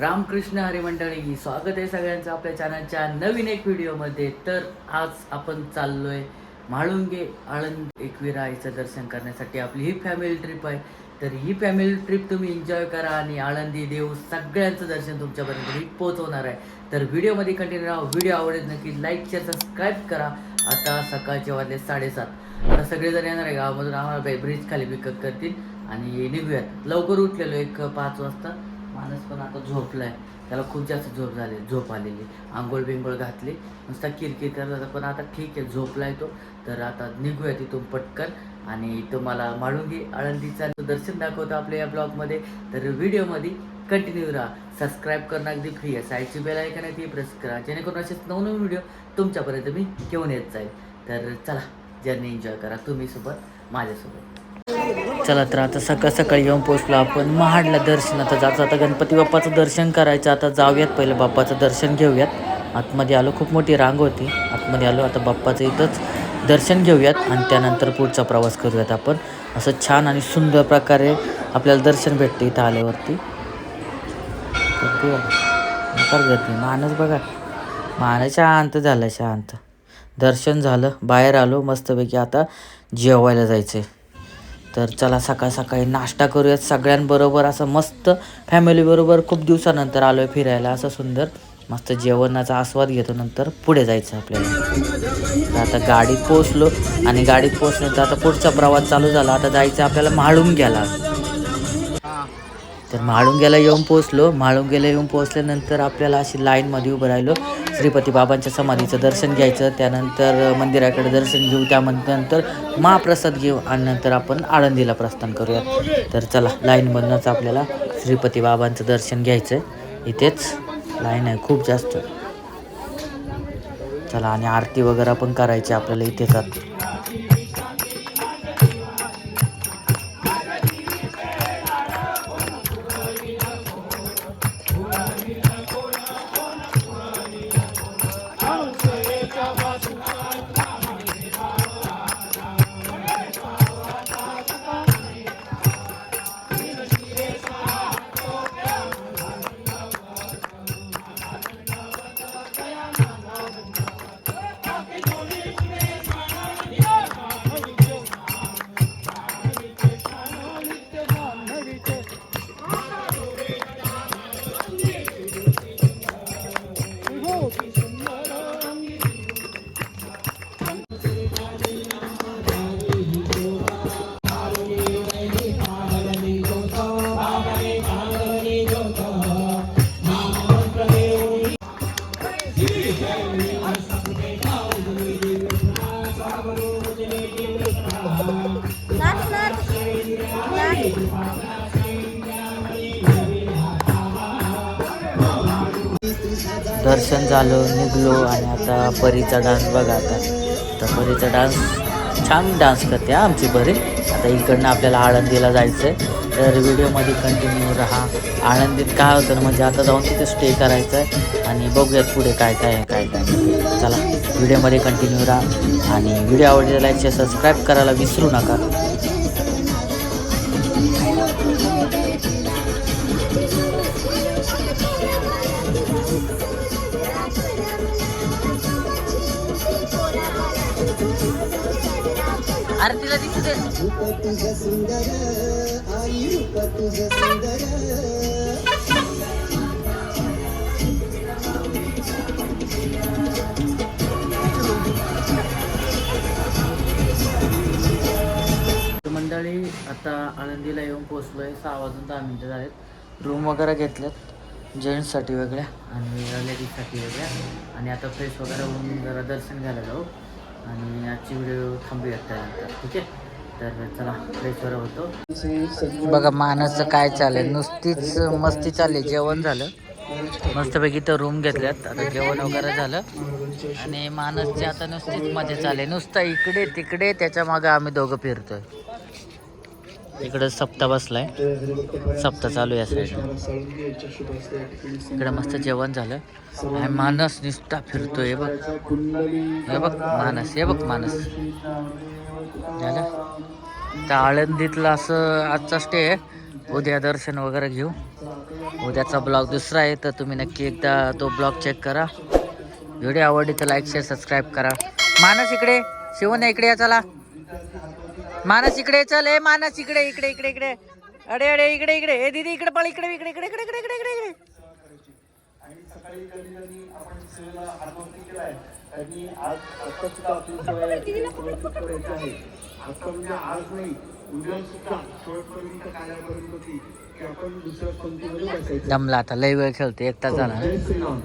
रामकृष्ण हरी मंडळी स्वागत आहे सगळ्यांचं आपल्या चॅनलच्या नवीन एक व्हिडिओमध्ये. तर आज आपण चाललोय म्हाळुंगे आळंद एकविरा आईचं दर्शन करण्यासाठी. आपली ही फॅमिली ट्रिप आहे. तर ही फॅमिली ट्रिप तुम्ही एन्जॉय करा आणि आळंदी देऊ सगळ्यांचं दर्शन तुमच्यापर्यंत ही पोहोचवणार आहे. तर व्हिडिओमध्ये कंटिन्यू राहा. व्हिडिओ आवडेल नक्की लाईक शेअर सबस्क्राईब करा. आता सकाळचे वाजले साडेसात. आता सगळेजण येणार आहे गावामधून. आम्हाला ब्रिज खाली पिकअप करतील. आणि निघूयात. लवकर उठलेलो एक पाच वाजता. माणूस पण आता झोपलाय. त्याला खूप जास्त झोप झाली झोप आलेली. आंघोळ बिंघोळ घातली. नुसता किरकिर करत होता पण आता ठीक आहे झोपलाय तो. तर आता निघूया तिथून पटकन. आणि तुम्हाला माळुंगी आळंदीचा दर्शन दाखवतो आपल्या या ब्लॉगमध्ये. तर व्हिडिओमध्ये कंटिन्यू राहा. सबस्क्राईब करणं अगदी फ्री आहे. साईडची बेल ऐकन आहे ती प्रेस करा. जेणेकरून असेच नवनवीन व्हिडिओ तुमच्यापर्यंत मी घेऊन येत जाईल. तर चला जर्नी एन्जॉय करा. तुम्ही सोबत माझ्यासोबत. चला तर आता सकाळ सकाळी येऊन पोचलो आपण. महाडला दर्शन. आता आता गणपती बाप्पाचं दर्शन करायचं. आता जाऊयात पहिलं बाप्पाचं दर्शन घेऊयात. आतमध्ये आलो. खूप मोठी रांग होती. आतमध्ये आलो. आता बाप्पाचं इथंच दर्शन घेऊयात. आणि त्यानंतर पुढचा प्रवास करूयात आपण. असं छान आणि सुंदर प्रकारे आपल्याला दर्शन भेटते इथं आल्यावरती. नकार नाही. मानस बघा. मानस शांत झालं शांत. दर्शन झालं. बाहेर आलो. मस्तपैकी आता जेवायला जायचं आहे तर चला सकाळ सकाळी नाश्ता करूयात. सगळ्यांबरोबर असं मस्त फॅमिलीबरोबर खूप दिवसानंतर आलो आहे फिरायला. असं सुंदर मस्त जेवणाचा आस्वाद घेतो. नंतर पुढे जायचं आपल्याला. तर आता गाडीत पोचलो आणि गाडीत पोचल्यानंतर आता पुढचा प्रवास चालू झाला. आता जायचं आपल्याला म्हाळुंग्याला. तर म्हाळुंग्याला येऊन पोचलो म्हाळुंग्याला येऊन पोचल्यानंतर आपल्याला अशी लाईनमध्ये उभं राहिलो. श्रीपती बाबांच्या समाधीचं दर्शन घ्यायचं त्यानंतर मंदिराकडे दर्शन घेऊ त्यानंतर महाप्रसाद घेऊ आणि नंतर आपण आळंदीला प्रस्थान करूया तर चला लाईनमधूनच आपल्याला श्रीपती बाबांचं दर्शन घ्यायचं आहे इथेच लाईन आहे खूप जास्त. चला आणि आरती वगैरे पण करायची आपल्याला इथेच दर्शन झालं निघलो आणि आता परीचा डान्स बघा आता. तर परीचा डान्स छान डान्स करते हा आमची बरी आता इकडनं आपल्याला आळंदीला जायचं आहे तर व्हिडिओमध्ये कंटिन्यू राहा. आळंदीत काय होतं ना म्हणजे आता जाऊन तिथे स्टे करायचं आहे आणि बघूयात पुढे काय काय आहे काय काय चला व्हिडिओमध्ये कंटिन्यू राहा. आणि व्हिडिओ आवडलेला लाईक सबस्क्राईब करायला विसरू नका. आरतीला दिसू दे. मंडळी आता आळंदीला येऊन पोचलो आहे सहा वाजून दहा मिनटं झालेत. रूम वगैरे घेतल्यात जेंट्ससाठी वेगळ्या आणि लेडीजसाठी वेगळ्या. आणि आता फ्रेश वगैरे होऊन जरा दर्शन घ्यायला जाऊ. आणि आजची व्हिडिओ थांबूयात त्यानंतर ठीक आहे? तर चला फ्रेश होतो. बघा मानसचं काय चालेल नुसतीच मस्ती चालली जेवण झालं. मस्तपैकी तर रूम घेतल्यात. आता जेवण वगैरे झालं. आणि मानसची आता नुसतीच मजा चालली. नुसतं इकडे तिकडे त्याच्या मागं आम्ही दोघं फिरतोय. इकडं सप्ता बसलाय. सप्ता चालू आहे साईड इकडे मस्त जेवण झालं. आणि मानस निष्ठा फिरतोय बघ. हे बघ मानस हे बघ मानस. झालं? तर आळंदीतलं असं आजचा स्टे आहे. उद्या दर्शन वगैरे घेऊ. उद्याचा ब्लॉग दुसरा आहे तर तुम्ही नक्की एकदा तो ब्लॉग चेक करा. व्हिडिओ आवडली तर लाईक शेअर सबस्क्राईब करा. मानस इकडे शिवण्या इकडे या चला. मानस इकडे चल ए मानस इकडे इकडे इकडे इकडे. अरे अरे इकडे इकडे. ए दीदी इकडे पळ इकडे इकडे इकडे इकडे इकडे इकडे इकडे. दमला आता लय वेळ खेळतो एकटा जाणार. झाला